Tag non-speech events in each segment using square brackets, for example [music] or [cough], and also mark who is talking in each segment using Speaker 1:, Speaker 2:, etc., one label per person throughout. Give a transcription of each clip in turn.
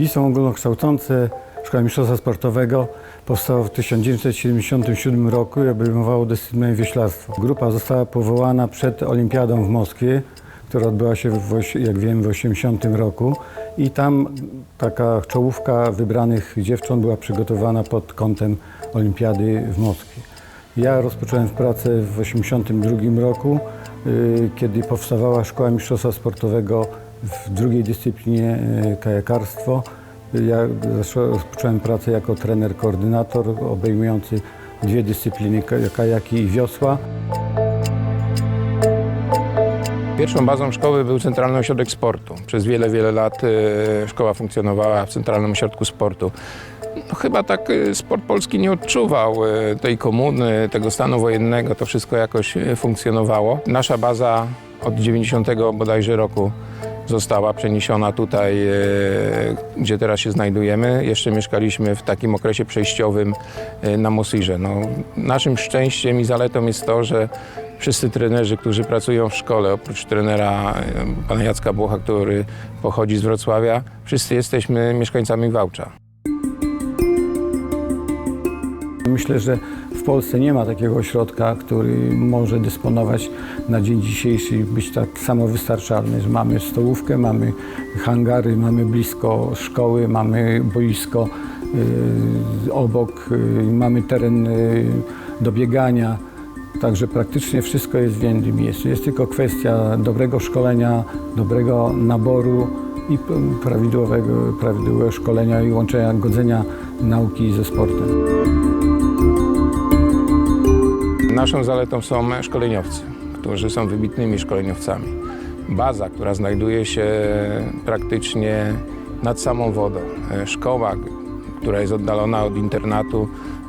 Speaker 1: Liceum ogólnokształcące Szkoły Mistrzostwa Sportowego powstało w 1977 roku i obejmowało dyscyplinę wioślarstwo. Grupa została powołana przed Olimpiadą w Moskwie, która odbyła się, w, jak wiem, w 1980 roku i tam taka czołówka wybranych dziewcząt była przygotowana pod kątem Olimpiady w Moskwie. Ja rozpocząłem pracę w 1982 roku, y, kiedy powstawała Szkoła Mistrzostwa Sportowego w drugiej dyscyplinie y, kajakarstwo. Ja rozpocząłem pracę jako trener koordynator obejmujący dwie dyscypliny ka- kajaki i wiosła.
Speaker 2: Pierwszą bazą szkoły był Centralny Ośrodek Sportu. Przez wiele, wiele lat e, szkoła funkcjonowała w Centralnym Ośrodku Sportu. No, chyba tak e, sport polski nie odczuwał e, tej komuny, tego stanu wojennego. To wszystko jakoś e, funkcjonowało. Nasza baza od 90 bodajże roku została przeniesiona tutaj, e, gdzie teraz się znajdujemy. Jeszcze mieszkaliśmy w takim okresie przejściowym e, na Mosirze. No, naszym szczęściem i zaletą jest to, że wszyscy trenerzy, którzy pracują w szkole, oprócz trenera e, pana Jacka Błocha, który pochodzi z Wrocławia, wszyscy jesteśmy mieszkańcami Wałcza.
Speaker 1: Myślę, że w Polsce nie ma takiego ośrodka, który może dysponować na dzień dzisiejszy, być tak samowystarczalny, mamy stołówkę, mamy hangary, mamy blisko szkoły, mamy boisko y, obok, y, mamy teren y, do biegania. Także praktycznie wszystko jest w jednym miejscu. Jest tylko kwestia dobrego szkolenia, dobrego naboru i prawidłowego, prawidłowego szkolenia i łączenia, godzenia nauki ze sportem.
Speaker 2: Naszą zaletą są szkoleniowcy, którzy są wybitnymi szkoleniowcami. Baza, która znajduje się praktycznie nad samą wodą. Szkoła, która jest oddalona od internatu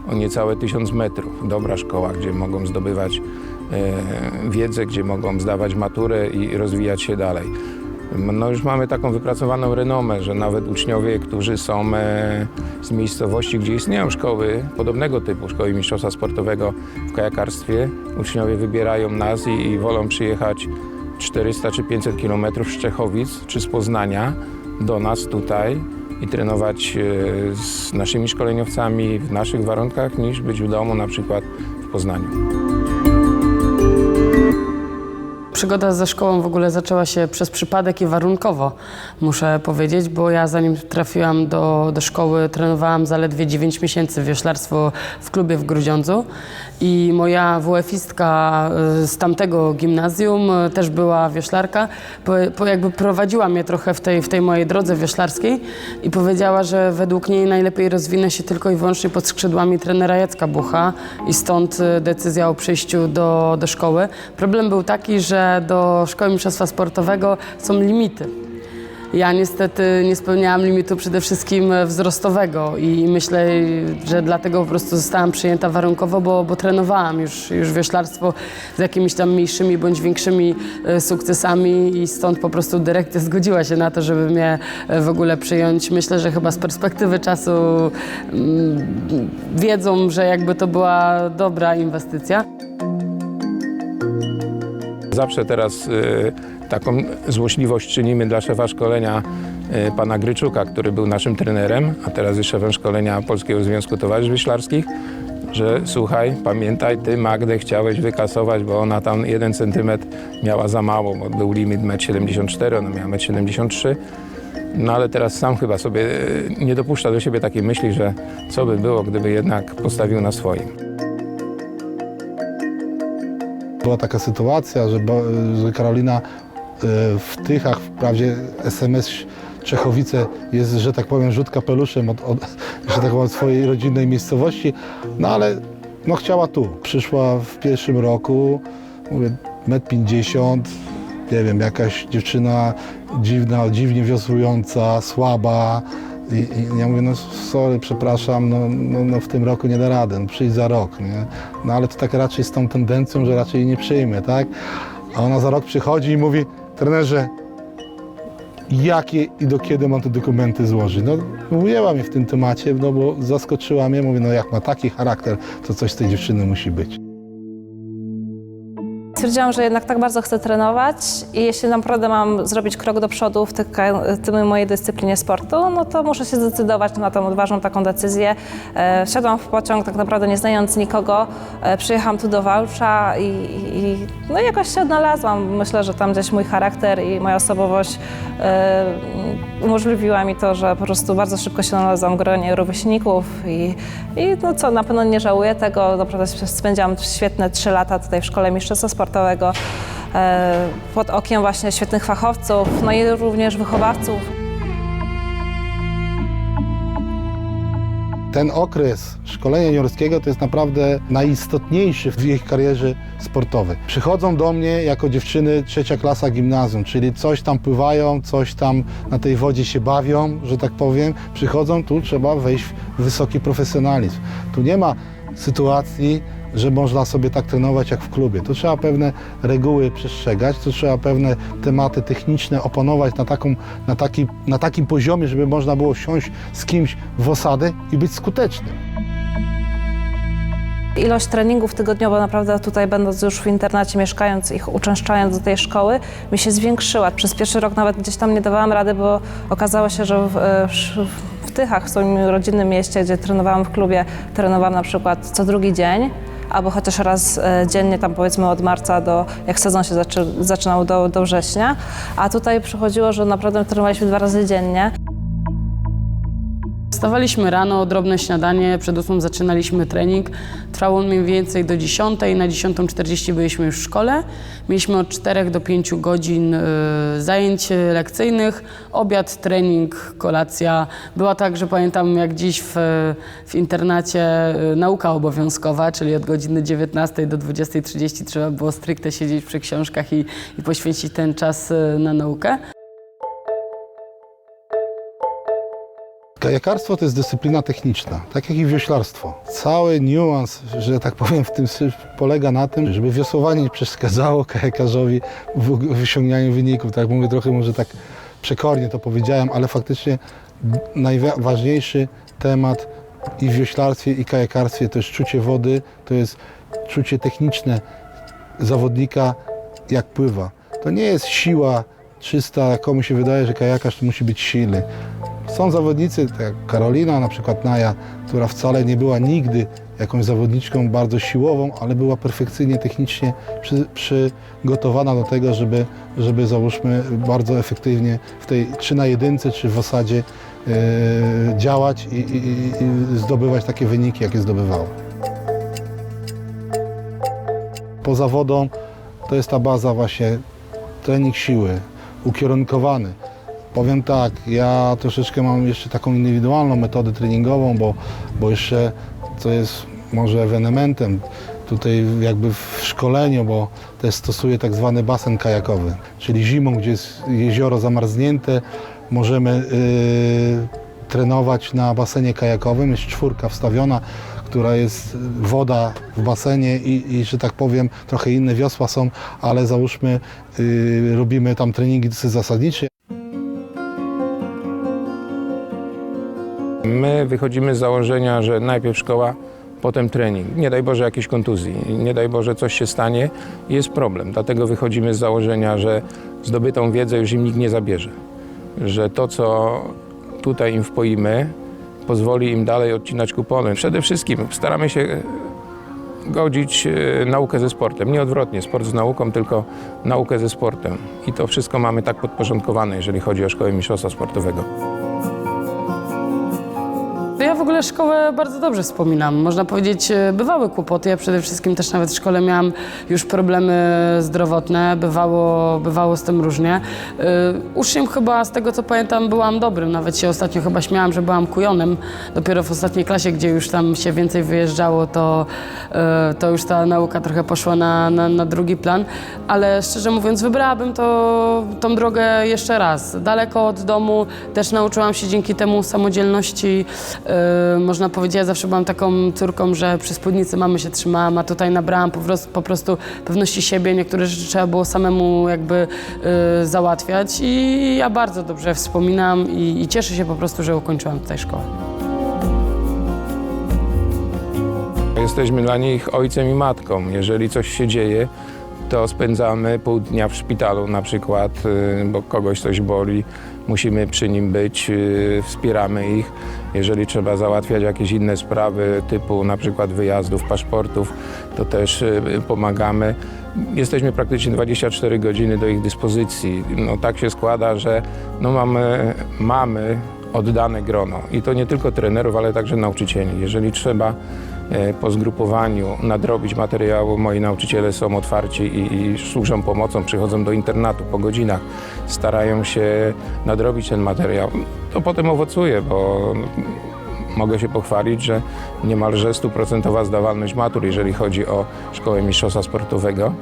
Speaker 2: o niecałe tysiąc metrów. Dobra szkoła, gdzie mogą zdobywać e, wiedzę, gdzie mogą zdawać maturę i rozwijać się dalej. No już mamy taką wypracowaną renomę, że nawet uczniowie, którzy są e, z miejscowości, gdzie istnieją szkoły podobnego typu, szkoły mistrzostwa sportowego w kajakarstwie, uczniowie wybierają nas i, i wolą przyjechać 400 czy 500 kilometrów z Czechowic czy z Poznania do nas tutaj i trenować e, z naszymi szkoleniowcami w naszych warunkach, niż być w domu na przykład w Poznaniu.
Speaker 3: Przygoda ze szkołą w ogóle zaczęła się przez przypadek i warunkowo, muszę powiedzieć, bo ja zanim trafiłam do, do szkoły, trenowałam zaledwie 9 miesięcy wioślarstwo w klubie w Grudziądzu i moja WF-istka y, z tamtego gimnazjum y, też była wioślarka, po, po jakby prowadziła mnie trochę w tej, w tej mojej drodze wioślarskiej i powiedziała, że według niej najlepiej rozwinę się tylko i wyłącznie pod skrzydłami trenera Jacka Bucha i stąd y, decyzja o przyjściu do, do szkoły. Problem był taki, że do Szkoły Mistrzostwa Sportowego są limity. Ja niestety nie spełniałam limitu przede wszystkim wzrostowego i myślę, że dlatego po prostu zostałam przyjęta warunkowo, bo, bo trenowałam już, już wioślarstwo z jakimiś tam mniejszymi bądź większymi e, sukcesami i stąd po prostu dyrekcja zgodziła się na to, żeby mnie e, w ogóle przyjąć. Myślę, że chyba z perspektywy czasu mm, wiedzą, że jakby to była dobra inwestycja.
Speaker 2: Zawsze teraz y, taką złośliwość czynimy dla szefa szkolenia y, pana Gryczuka, który był naszym trenerem, a teraz jest szefem szkolenia Polskiego Związku Towarzystw Wyślarskich, że słuchaj, pamiętaj, ty Magdę chciałeś wykasować, bo ona tam jeden centymetr miała za mało, bo był limit 1,74 m, ona miała 1,73 m. No ale teraz sam chyba sobie y, nie dopuszcza do siebie takiej myśli, że co by było, gdyby jednak postawił na swoim.
Speaker 4: Była taka sytuacja, że, że Karolina e, w Tychach, wprawdzie SMS Czechowice jest, że tak powiem, rzut kapeluszem od, od, że tak powiem, swojej rodzinnej miejscowości, no ale no chciała tu. Przyszła w pierwszym roku, mówię, 1,50 m, nie wiem, jakaś dziewczyna dziwna, dziwnie wiosłująca, słaba. I, I ja mówię, no sorry, przepraszam, no, no, no w tym roku nie da rady, no przyjdź za rok, nie? No ale to tak raczej z tą tendencją, że raczej nie przyjmę, tak? A ona za rok przychodzi i mówi, trenerze, jakie i do kiedy mam te dokumenty złożyć? No ujęła mnie w tym temacie, no bo zaskoczyła mnie, mówię, no jak ma taki charakter, to coś z tej dziewczyny musi być.
Speaker 5: Stwierdziłam, że jednak tak bardzo chcę trenować i jeśli naprawdę mam zrobić krok do przodu w, tym mojej dyscyplinie sportu, no to muszę się zdecydować na tą odważną taką decyzję. E, wsiadłam w pociąg tak naprawdę nie znając nikogo, e, przyjechałam tu do Wałcza i, i no jakoś się odnalazłam. Myślę, że tam gdzieś mój charakter i moja osobowość e, umożliwiła mi to, że po prostu bardzo szybko się znalazłam w gronie rówieśników i, i no co, na pewno nie żałuję tego. Naprawdę spędziłam świetne trzy lata tutaj w Szkole Mistrzostwa Sportowego e, pod okiem właśnie świetnych fachowców, no i również wychowawców.
Speaker 4: Ten okres szkolenia juniorskiego to jest naprawdę najistotniejszy w ich karierze sportowej. Przychodzą do mnie jako dziewczyny trzecia klasa gimnazjum, czyli coś tam pływają, coś tam na tej wodzie się bawią, że tak powiem. Przychodzą, tu trzeba wejść w wysoki profesjonalizm. Tu nie ma sytuacji, że można sobie tak trenować jak w klubie. Tu trzeba pewne reguły przestrzegać, tu trzeba pewne tematy techniczne opanować na, taką, na, taki, na takim poziomie, żeby można było siąść z kimś w osadę i być skutecznym.
Speaker 5: Ilość treningów tygodniowo naprawdę tutaj będąc już w internacie, mieszkając ich, uczęszczając do tej szkoły, mi się zwiększyła. Przez pierwszy rok nawet gdzieś tam nie dawałam rady, bo okazało się, że w, e, w Tychach, w swoim rodzinnym mieście, gdzie trenowałam w klubie, trenowałam na przykład co drugi dzień, albo chociaż raz e, dziennie, tam powiedzmy od marca do, jak sezon się zaczy, zaczynał do, do września, a tutaj przychodziło, że naprawdę trenowaliśmy dwa razy dziennie.
Speaker 3: Wstawaliśmy rano, drobne śniadanie, przed ósmą zaczynaliśmy trening. Trwał on mniej więcej do 10. Na 10.40 byliśmy już w szkole. Mieliśmy od 4 do 5 godzin y, zajęć lekcyjnych, obiad, trening, kolacja. Była tak, że pamiętam jak dziś w, w internacie y, nauka obowiązkowa, czyli od godziny 19 do 20.30 trzeba było stricte siedzieć przy książkach i, i poświęcić ten czas y, na naukę.
Speaker 4: Kajakarstwo to jest dyscyplina techniczna, tak jak i wioślarstwo. Cały niuans, że tak powiem, w tym polega na tym, żeby wiosłowanie nie przeszkadzało kajakarzowi w osiąganiu wyników. Tak mówię, trochę może tak przekornie to powiedziałem, ale faktycznie najważniejszy temat i w wioślarstwie, i kajakarstwie to jest czucie wody, to jest czucie techniczne zawodnika, jak pływa. To nie jest siła czysta, komu się wydaje, że kajakarz to musi być silny. Są zawodnicy, tak jak Karolina, na przykład Naja, która wcale nie była nigdy jakąś zawodniczką bardzo siłową, ale była perfekcyjnie technicznie przy, przygotowana do tego, żeby, żeby załóżmy bardzo efektywnie w tej czy na jedynce, czy w osadzie e, działać i, i, i zdobywać takie wyniki, jakie zdobywała. Poza wodą to jest ta baza właśnie trening siły, ukierunkowany. Powiem tak, ja troszeczkę mam jeszcze taką indywidualną metodę treningową, bo, bo jeszcze co jest może ewenementem tutaj jakby w szkoleniu, bo też stosuję tak zwany basen kajakowy, czyli zimą, gdzie jest jezioro zamarznięte, możemy yy, trenować na basenie kajakowym, jest czwórka wstawiona, która jest woda w basenie i, i że tak powiem, trochę inne wiosła są, ale załóżmy, yy, robimy tam treningi zasadnicze.
Speaker 2: My wychodzimy z założenia, że najpierw szkoła, potem trening. Nie daj Boże jakiejś kontuzji, nie daj Boże coś się stanie, jest problem. Dlatego wychodzimy z założenia, że zdobytą wiedzę już im nikt nie zabierze. Że to, co tutaj im wpoimy, pozwoli im dalej odcinać kupony. Przede wszystkim staramy się godzić e, naukę ze sportem. Nie odwrotnie, sport z nauką, tylko naukę ze sportem. I to wszystko mamy tak podporządkowane, jeżeli chodzi o Szkołę Mistrzostwa Sportowego.
Speaker 3: Ja w ogóle szkołę bardzo dobrze wspominam. Można powiedzieć, e, bywały kłopoty. Ja przede wszystkim też nawet w szkole miałam już problemy zdrowotne. Bywało, bywało z tym różnie. E, Uczniem chyba, z tego co pamiętam, byłam dobrym. Nawet się ostatnio chyba śmiałam, że byłam kujonem. Dopiero w ostatniej klasie, gdzie już tam się więcej wyjeżdżało, to, e, to już ta nauka trochę poszła na, na, na drugi plan. Ale szczerze mówiąc, wybrałabym to, tą drogę jeszcze raz. Daleko od domu też nauczyłam się dzięki temu samodzielności. Yy, można powiedzieć, ja zawsze byłam taką córką, że przy spódnicy mamy się trzymałam, a tutaj nabrałam po prostu, po prostu pewności siebie. Niektóre rzeczy trzeba było samemu jakby yy, załatwiać i ja bardzo dobrze wspominam i, i cieszę się po prostu, że ukończyłam tutaj szkołę.
Speaker 2: Jesteśmy dla nich ojcem i matką. Jeżeli coś się dzieje, to spędzamy pół dnia w szpitalu na przykład, y, bo kogoś coś boli, musimy przy nim być, y, wspieramy ich. Jeżeli trzeba załatwiać jakieś inne sprawy typu na przykład wyjazdów, paszportów, to też y, pomagamy. Jesteśmy praktycznie 24 godziny do ich dyspozycji. No, tak się składa, że no, mamy, mamy oddane grono i to nie tylko trenerów, ale także nauczycieli. Jeżeli trzeba po zgrupowaniu nadrobić materiału, moi nauczyciele są otwarci i, i służą pomocą, przychodzą do internatu po godzinach, starają się nadrobić ten materiał. To potem owocuje, bo mogę się pochwalić, że niemalże stuprocentowa zdawalność matur, jeżeli chodzi o szkołę mistrzostwa sportowego,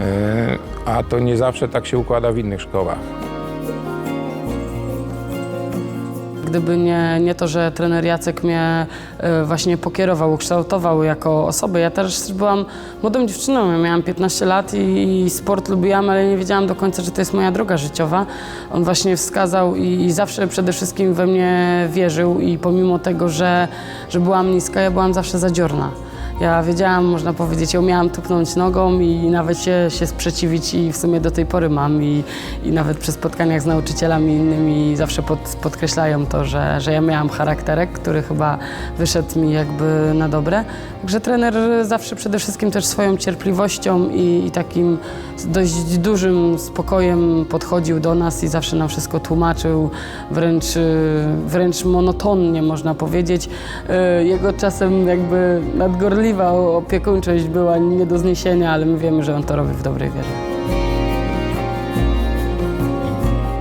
Speaker 2: E, a to nie zawsze tak się układa w innych szkołach.
Speaker 3: Gdyby nie, nie to, że trener Jacek mnie e, właśnie pokierował, ukształtował jako osobę. Ja też byłam młodą dziewczyną, ja miałam 15 lat i, i sport lubiłam, ale nie wiedziałam do końca, że to jest moja droga życiowa. On właśnie wskazał i, i zawsze przede wszystkim we mnie wierzył i pomimo tego, że, że byłam niska, ja byłam zawsze zadziorna. Ja wiedziałam, można powiedzieć, ja umiałam tupnąć nogą i nawet się, się sprzeciwić i w sumie do tej pory mam i, i nawet przy spotkaniach z nauczycielami innymi zawsze pod, podkreślają to, że, że ja miałam charakterek, który chyba wyszedł mi jakby na dobre. Także trener zawsze przede wszystkim też swoją cierpliwością i, i takim dość dużym spokojem podchodził do nas i zawsze nam wszystko tłumaczył, wręcz, wręcz monotonnie można powiedzieć. Y, Jego czasem jakby nadgorliwa opiekuńczość była nie do zniesienia, ale my wiemy, że on to robi w dobrej wierze.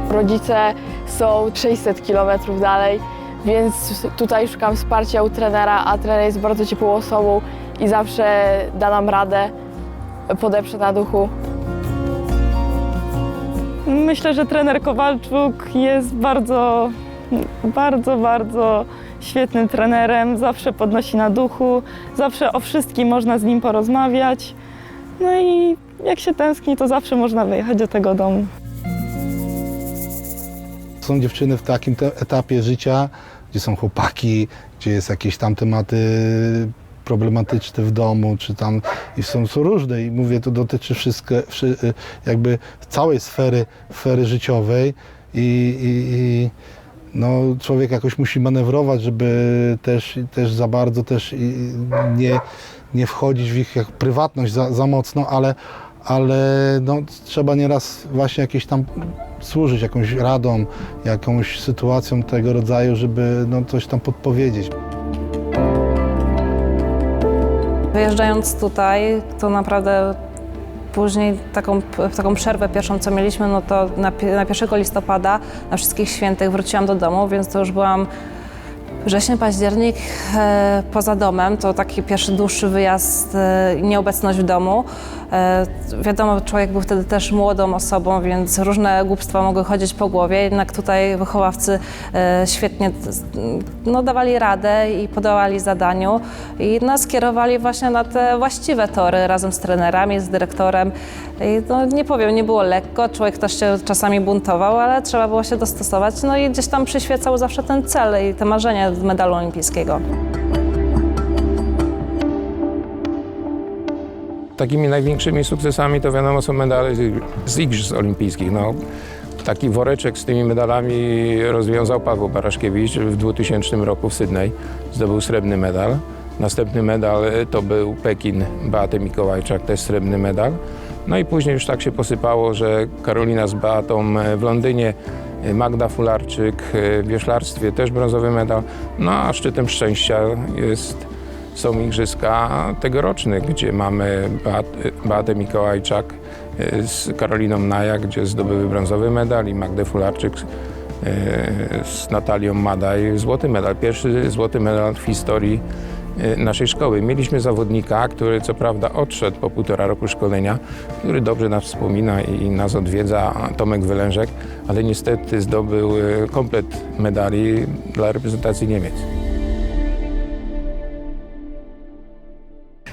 Speaker 6: Rodzice są 600 km dalej, więc tutaj szukam wsparcia u trenera, a trener jest bardzo ciepłą osobą i zawsze da nam radę, podeprze na duchu.
Speaker 7: Myślę, że trener Kowalczuk jest bardzo, bardzo, bardzo świetnym trenerem. Zawsze podnosi na duchu, zawsze o wszystkim można z nim porozmawiać. No i jak się tęskni, to zawsze można wyjechać do tego domu.
Speaker 4: Są dziewczyny w takim etapie życia, gdzie są chłopaki, gdzie jest jakieś tam tematy problematyczne w domu, czy tam i są, są różne i mówię, to dotyczy wszystko, wszy, jakby całej sfery, sfery życiowej i, i, i no, człowiek jakoś musi manewrować, żeby też, też za bardzo też nie, nie wchodzić w ich jak prywatność za, za mocno, ale, ale no, trzeba nieraz właśnie jakieś tam służyć jakąś radą, jakąś sytuacją tego rodzaju, żeby no, coś tam podpowiedzieć.
Speaker 5: Wyjeżdżając tutaj, to naprawdę później taką, taką przerwę pierwszą, co mieliśmy, no to na, na 1 listopada, na Wszystkich Świętych wróciłam do domu, więc to już byłam wrzesień, październik e, poza domem. To taki pierwszy dłuższy wyjazd e, nieobecność w domu. E, wiadomo, człowiek był wtedy też młodą osobą, więc różne głupstwa mogły chodzić po głowie, jednak tutaj wychowawcy e, świetnie no, dawali radę i podawali zadaniu i nas kierowali właśnie na te właściwe tory razem z trenerami, z dyrektorem. I no, nie powiem, nie było lekko, człowiek też się czasami buntował, ale trzeba było się dostosować. No i gdzieś tam przyświecał zawsze ten cel i te marzenie medalu olimpijskiego.
Speaker 2: Takimi największymi sukcesami to wiadomo są medale z, ig- z Igrzysk Olimpijskich. No, taki woreczek z tymi medalami rozwiązał Paweł Baraszkiewicz w 2000 roku w Sydney. Zdobył srebrny medal. Następny medal to był Pekin Beaty Mikołajczak, też srebrny medal. No i później już tak się posypało, że Karolina z Beatą w Londynie, Magda Fularczyk w wioślarstwie też brązowy medal. No a szczytem szczęścia jest są igrzyska tegoroczne, gdzie mamy Beat- Beatę Mikołajczak e, z Karoliną Naja, gdzie zdobyły brązowy medal i Magdę Fularczyk e, z Natalią Madaj złoty medal. Pierwszy złoty medal w historii e, naszej szkoły. Mieliśmy zawodnika, który co prawda odszedł po półtora roku szkolenia, który dobrze nas wspomina i nas odwiedza, Tomek Wylężek, ale niestety zdobył komplet medali dla reprezentacji Niemiec.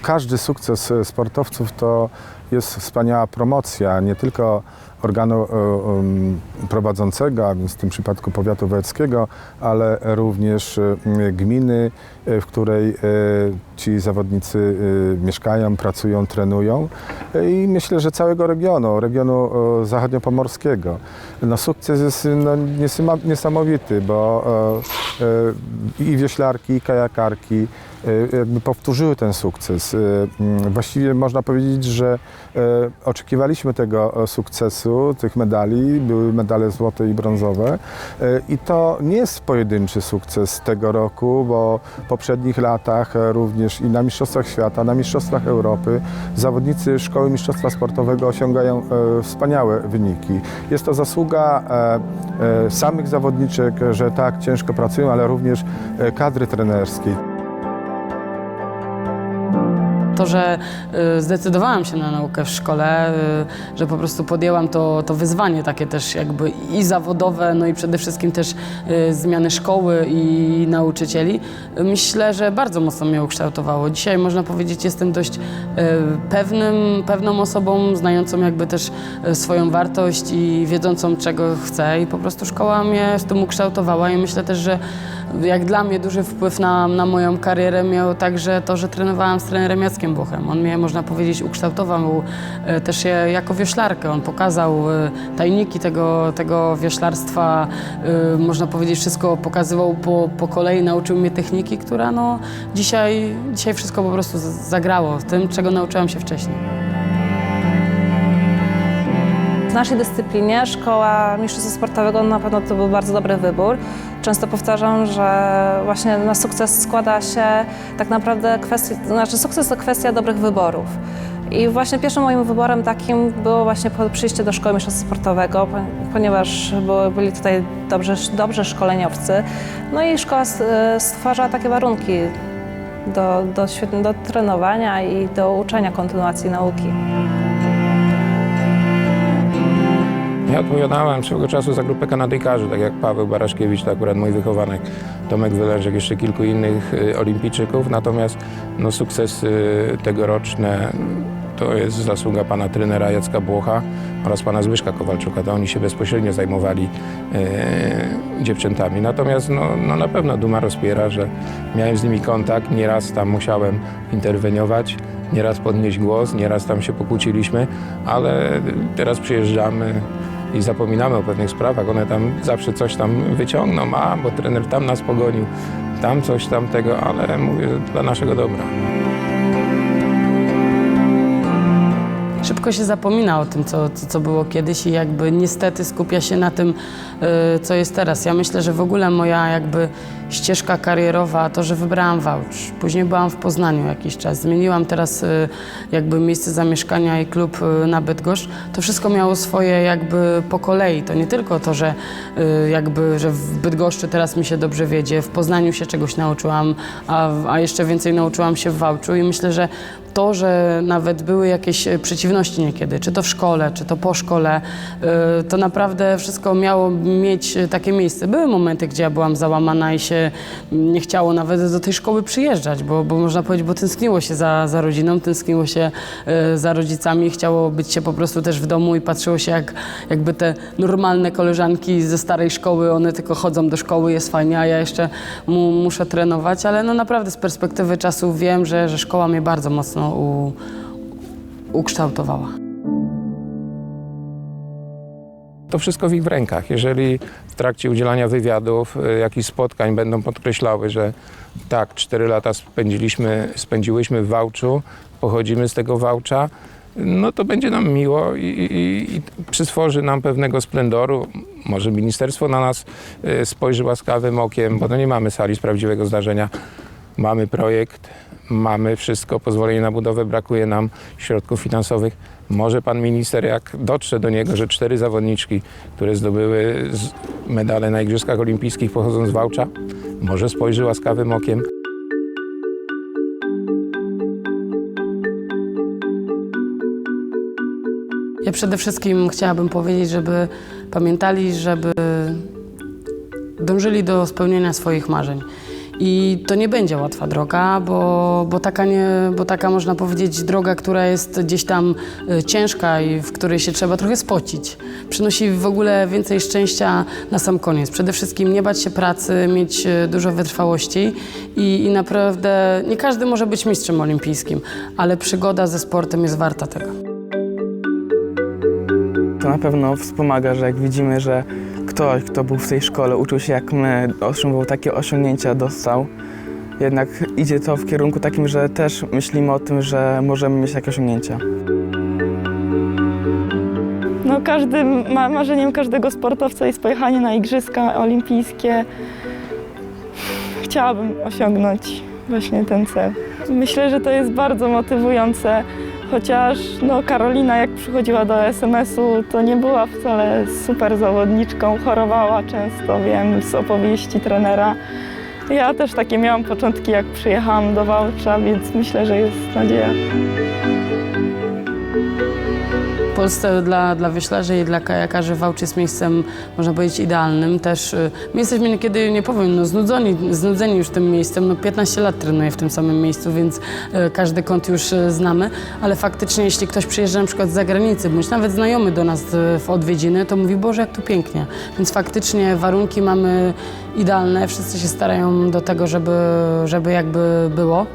Speaker 8: Każdy sukces e, sportowców to jest wspaniała promocja nie tylko organu e, prowadzącego, a więc w tym przypadku powiatu wojewódzkiego, ale również e, gminy, w której ci zawodnicy mieszkają, pracują, trenują i myślę, że całego regionu, regionu zachodniopomorskiego. No, sukces jest no, niesamowity, bo i wioślarki, i kajakarki jakby powtórzyły ten sukces. E, mm, Właściwie można powiedzieć, że e, oczekiwaliśmy tego e, sukcesu, tych medali, były medale złote i brązowe E, i to nie jest pojedynczy sukces tego roku, bo w poprzednich latach e, również i na Mistrzostwach Świata, na Mistrzostwach Europy zawodnicy Szkoły Mistrzostwa Sportowego osiągają e, wspaniałe wyniki. Jest to zasługa e, e, samych zawodniczek, że tak ciężko pracują, ale również e, kadry trenerskiej.
Speaker 3: To, że y, zdecydowałam się na naukę w szkole, y, że po prostu podjęłam to, to wyzwanie takie też jakby i zawodowe, no i przede wszystkim też y, zmiany szkoły i nauczycieli, myślę, że bardzo mocno mnie ukształtowało. Dzisiaj można powiedzieć, jestem dość pewnym, pewną osobą, znającą jakby też swoją wartość i wiedzącą, czego chcę i po prostu szkoła mnie z tym ukształtowała i myślę też, że jak dla mnie duży wpływ na, na moją karierę miało także to, że trenowałam z trenerem Jackiem Buchem. On mnie, można powiedzieć, ukształtował e, też je jako wioślarkę. On pokazał e, tajniki tego, tego wioślarstwa, e, można powiedzieć, wszystko pokazywał po, po kolei, nauczył mnie techniki, która no, dzisiaj, dzisiaj wszystko po prostu zagrało tym, czego nauczyłam się wcześniej.
Speaker 5: W naszej dyscyplinie szkoła mistrzostwa sportowego na pewno to był bardzo dobry wybór. Często powtarzam, że właśnie na sukces składa się tak naprawdę kwestia, znaczy sukces to kwestia dobrych wyborów. I właśnie pierwszym moim wyborem takim było właśnie przyjście do szkoły mistrzostwa sportowego, po- ponieważ byli tutaj dobrze, dobrze szkoleniowcy. No i szkoła stwarza takie warunki do, do, do trenowania i do uczenia kontynuacji nauki.
Speaker 2: Ja odpowiadałem swego czasu za grupę Kanadyjkarzy, tak jak Paweł Baraszkiewicz, to akurat mój wychowanek, Tomek Wylężek, jeszcze kilku innych y, olimpijczyków. Natomiast no, sukcesy tegoroczne to jest zasługa pana trenera Jacka Błocha oraz pana Zbyszka Kowalczuka. To oni się bezpośrednio zajmowali e, dziewczętami. Natomiast no, no, na pewno duma rozpiera, że miałem z nimi kontakt, nieraz tam musiałem interweniować, nieraz podnieść głos, nieraz tam się pokłóciliśmy, ale teraz przyjeżdżamy i zapominamy o pewnych sprawach. One tam zawsze coś tam wyciągną, a bo trener tam nas pogonił, tam coś tamtego, ale mówię dla naszego dobra.
Speaker 3: Szybko się zapomina o tym, co, co, co było kiedyś i jakby niestety skupia się na tym, y, co jest teraz. Ja myślę, że w ogóle moja jakby ścieżka karierowa, to, że wybrałam Wałcz, później byłam w Poznaniu jakiś czas, zmieniłam teraz y, jakby miejsce zamieszkania i klub y, na Bydgoszcz, to wszystko miało swoje jakby po kolei. To nie tylko to, że jakby, że w Bydgoszczy teraz mi się dobrze wiedzie, w Poznaniu się czegoś nauczyłam, a, a jeszcze więcej nauczyłam się w Wałczu i myślę, że to, że nawet były jakieś e, przeciwności niekiedy, czy to w szkole, czy to po szkole, y, to naprawdę wszystko miało mieć takie miejsce. Były momenty, gdzie ja byłam załamana i się nie chciało nawet do tej szkoły przyjeżdżać, bo, bo można powiedzieć, bo tęskniło się za, za rodziną, tęskniło się e, za rodzicami, chciało być się po prostu też w domu i patrzyło się, jak jakby te normalne koleżanki ze starej szkoły, one tylko chodzą do szkoły, jest fajnie, a ja jeszcze mu, muszę trenować, ale no naprawdę z perspektywy czasu wiem, że, że szkoła mnie bardzo mocno u, ukształtowała.
Speaker 2: To wszystko w ich rękach. Jeżeli w trakcie udzielania wywiadów, y, jakichś spotkań będą podkreślały, że tak, cztery lata spędziliśmy, spędziłyśmy w Wałczu, pochodzimy z tego Wałcza, no to będzie nam miło i, i, i nam pewnego splendoru. Może ministerstwo na nas y, spojrzy łaskawym okiem, bo to nie mamy sali z prawdziwego zdarzenia. Mamy projekt, mamy wszystko, pozwolenie na budowę, brakuje nam środków finansowych. Może pan minister, jak dotrze do niego, że cztery zawodniczki, które zdobyły medale na Igrzyskach Olimpijskich pochodzą z Wałcza, może spojrzy łaskawym okiem.
Speaker 3: Ja przede wszystkim chciałabym powiedzieć, żeby pamiętali, żeby dążyli do spełnienia swoich marzeń. I to nie będzie łatwa droga, bo, bo, taka, nie, bo taka można powiedzieć droga, która jest gdzieś tam y, ciężka i w której się trzeba trochę spocić. Przynosi w ogóle więcej szczęścia na sam koniec. Przede wszystkim nie bać się pracy, mieć y, dużo wytrwałości i, i naprawdę nie każdy może być mistrzem olimpijskim, ale przygoda ze sportem jest warta tego.
Speaker 9: To na pewno wspomaga, że jak widzimy, że ktoś, kto był w tej szkole, uczył się jak my, osiągnął takie osiągnięcia, dostał, jednak idzie to w kierunku takim, że też myślimy o tym, że możemy mieć takie osiągnięcia.
Speaker 7: No każdym, ma, marzeniem każdego sportowca jest pojechanie na Igrzyska Olimpijskie. Chciałabym osiągnąć właśnie ten cel. Myślę, że to jest bardzo motywujące, chociaż no, Karolina jak przychodziła do SMS-u, to nie była wcale super zawodniczką, chorowała często, wiem z opowieści trenera. Ja też takie miałam początki, jak przyjechałam do Wałcza, więc myślę, że jest nadzieja.
Speaker 3: Polsce dla, dla wioślarzy i dla kajakarzy Wałcz jest miejscem, można powiedzieć, idealnym. Też y, my jesteśmy niekiedy, nie powiem, no, znudzeni, znudzeni już tym miejscem. No, 15 lat trenuję w tym samym miejscu, więc y, każdy kąt już y, znamy. Ale faktycznie, jeśli ktoś przyjeżdża na przykład z zagranicy, bądź nawet znajomy do nas w odwiedziny, to mówi, Boże, jak tu pięknie. Więc faktycznie warunki mamy idealne. Wszyscy się starają do tego, żeby, żeby jakby było.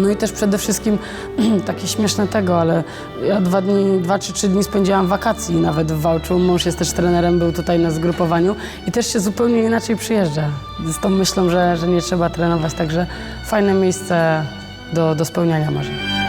Speaker 3: No i też przede wszystkim [clears throat] takie śmieszne tego, ale ja dwa dni, dwa czy trzy dni spędziłam wakacji nawet w Wałczu. Mąż jest też trenerem, był tutaj na zgrupowaniu i też się zupełnie inaczej przyjeżdża. Z tą myślą, że, że nie trzeba trenować, także fajne miejsce do, do spełniania marzeń.